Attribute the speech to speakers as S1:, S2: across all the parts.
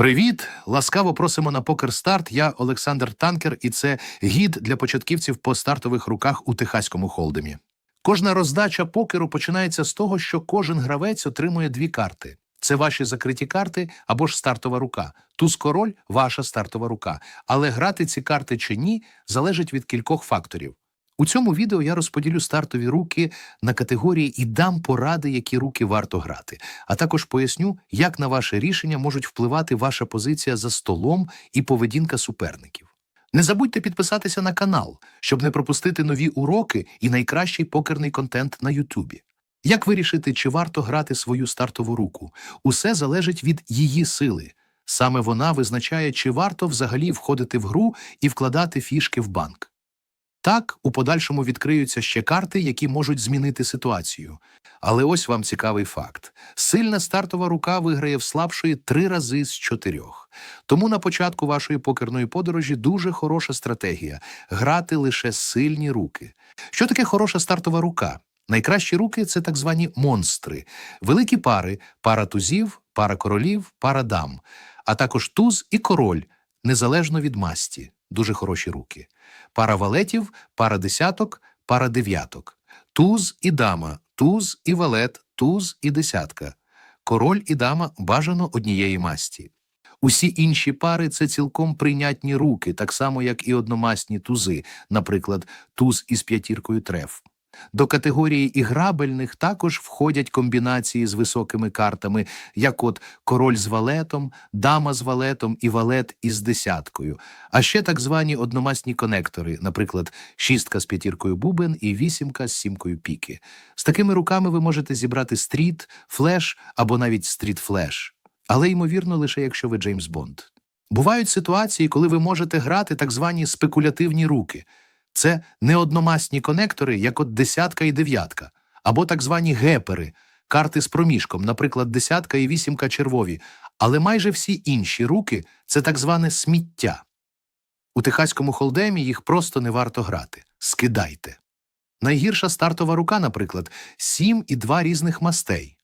S1: Привіт! Ласкаво просимо на Покер Старт. Я Олександр Танкер, і це гід для початківців по стартових руках у Техаському холдемі. Кожна роздача покеру починається з того, що кожен гравець отримує дві карти. Це ваші закриті карти або ж стартова рука. Туз король ваша стартова рука. Але грати ці карти чи ні залежить від кількох факторів. У цьому відео я розподілю стартові руки на категорії і дам поради, які руки варто грати, а також поясню, як на ваше рішення можуть впливати ваша позиція за столом і поведінка суперників. Не забудьте підписатися на канал, щоб не пропустити нові уроки і найкращий покерний контент на Ютубі. Як вирішити, чи варто грати свою стартову руку? Усе залежить від її сили. Саме вона визначає, чи варто взагалі входити в гру і вкладати фішки в банк. Так, у подальшому відкриються ще карти, які можуть змінити ситуацію. Але ось вам цікавий факт: сильна стартова рука виграє в слабшої три рази з чотирьох. Тому на початку вашої покерної подорожі дуже хороша стратегія грати лише сильні руки. Що таке хороша стартова рука? Найкращі руки це так звані монстри, великі пари, пара тузів, пара королів, пара дам, а також туз і король, незалежно від масті. Дуже хороші руки. Пара валетів, пара десяток, пара дев'яток. Туз і дама, туз і валет, туз і десятка. Король і дама бажано однієї масті. Усі інші пари це цілком прийнятні руки, так само як і одномасні тузи, наприклад, туз із п'ятіркою треф. До категорії іграбельних також входять комбінації з високими картами, як от король з валетом, дама з валетом і валет із десяткою, а ще так звані одномасні конектори, наприклад, шістка з п'ятіркою бубен і вісімка з сімкою піки. З такими руками ви можете зібрати стріт, флеш або навіть стріт-флеш. Але ймовірно, лише якщо ви Джеймс Бонд. Бувають ситуації, коли ви можете грати так звані спекулятивні руки. Це неодномасні конектори, як от десятка і дев'ятка, або так звані гепери, карти з проміжком, наприклад, десятка і вісімка червові, але майже всі інші руки це так зване сміття. У техаському холдемі їх просто не варто грати. Скидайте. Найгірша стартова рука, наприклад, сім і два різних мастей.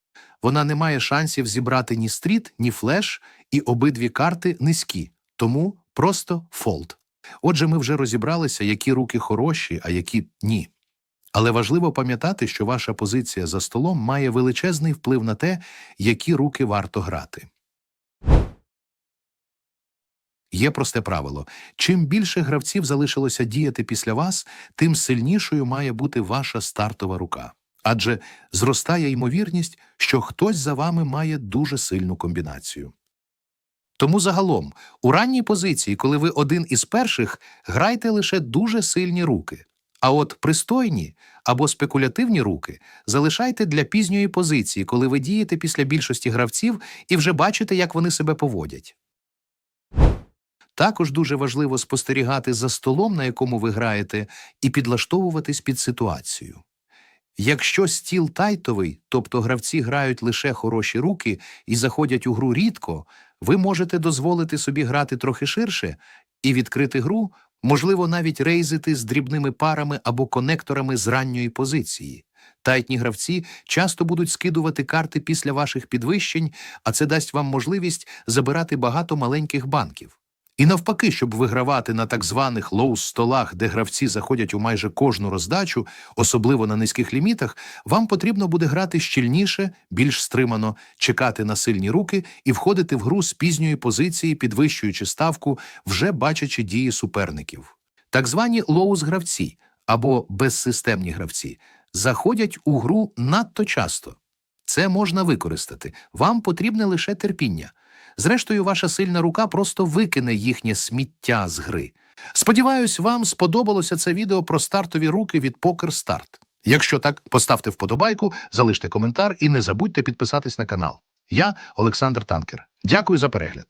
S1: Вона не має шансів зібрати ні стріт, ні флеш, і обидві карти низькі, тому просто фолд. Отже, ми вже розібралися, які руки хороші, а які ні. Але важливо пам'ятати, що ваша позиція за столом має величезний вплив на те, які руки варто грати. Є просте правило: чим більше гравців залишилося діяти після вас, тим сильнішою має бути ваша стартова рука. Адже зростає ймовірність, що хтось за вами має дуже сильну комбінацію. Тому загалом, у ранній позиції, коли ви один із перших, грайте лише дуже сильні руки. А от пристойні або спекулятивні руки залишайте для пізньої позиції, коли ви дієте після більшості гравців і вже бачите, як вони себе поводять. Також дуже важливо спостерігати за столом, на якому ви граєте, і підлаштовуватись під ситуацію. Якщо стіл тайтовий, тобто гравці грають лише хороші руки і заходять у гру рідко, ви можете дозволити собі грати трохи ширше і відкрити гру, можливо, навіть рейзити з дрібними парами або конекторами з ранньої позиції. Тайтні гравці часто будуть скидувати карти після ваших підвищень, а це дасть вам можливість забирати багато маленьких банків. І навпаки, щоб вигравати на так званих лоу-столах, де гравці заходять у майже кожну роздачу, особливо на низьких лімітах, вам потрібно буде грати щільніше, більш стримано, чекати на сильні руки і входити в гру з пізньої позиції, підвищуючи ставку, вже бачачи дії суперників. Так звані лоус-гравці або безсистемні гравці заходять у гру надто часто. Це можна використати. Вам потрібне лише терпіння. Зрештою, ваша сильна рука просто викине їхнє сміття з гри. Сподіваюсь, вам сподобалося це відео про стартові руки від Покер Старт. Якщо так, поставте вподобайку, залиште коментар і не забудьте підписатись на канал. Я Олександр Танкер. Дякую за перегляд.